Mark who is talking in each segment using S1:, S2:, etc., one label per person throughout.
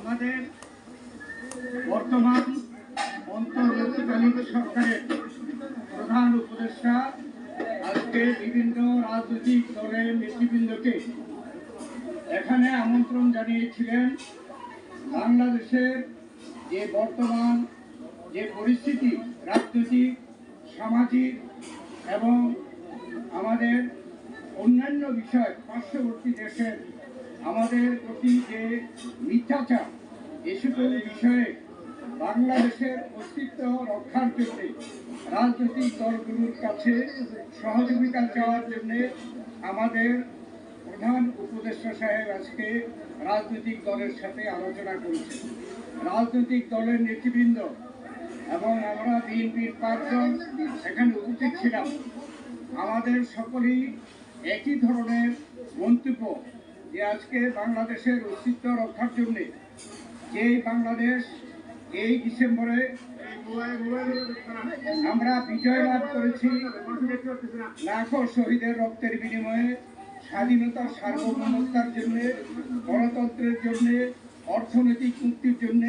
S1: আমাদের বর্তমান অন্তর্বর্তীকালীন সরকারের প্রধান উপদেষ্টা, আজকে বিভিন্ন রাজনৈতিক দলের নেতৃবৃন্দকে এখানে আমন্ত্রণ জানিয়েছিলেন। বাংলাদেশের যে বর্তমান যে পরিস্থিতি, রাজনৈতিক, সামাজিক এবং আমাদের বিষয় পার্শ্ববর্তী দেশের আমাদের প্রতি যে মিথ্যাচার, এ সকল বিষয়ে বাংলাদেশের অস্তিত্ব রক্ষার জন্য রাজনৈতিক দলগুলোর কাছে সহযোগিতা চাওয়ার জন্য আমাদের প্রধান উপদেষ্টা সাহেব আজকে রাজনৈতিক দলের সাথে আলোচনা করেছেন। রাজনৈতিক দলের নেতৃবৃন্দ এবং আমরা বিএনপির পাঁচজন এখানে উপস্থিত ছিলাম। আমাদের সকলেই একই ধরনের মন্তব্য যে আজকে বাংলাদেশের অস্তিত্ব রক্ষার জন্য যে বাংলাদেশ এই ডিসেম্বরে আমরা বিজয় লাভ করেছি, লাখো শহীদের রক্তের বিনিময়ে, স্বাধীনতার সার্বভৌমত্তার জন্য, গণতন্ত্রের জন্য, অর্থনৈতিক মুক্তির জন্য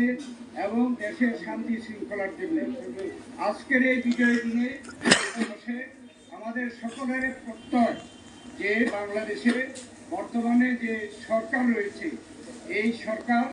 S1: এবং দেশের শান্তি শৃঙ্খলার জন্য। আজকের এই বিজয় দিনে আমাদের সকলের প্রত্যয় যে বাংলাদেশে বর্তমানে যে সরকার রয়েছে এই সরকার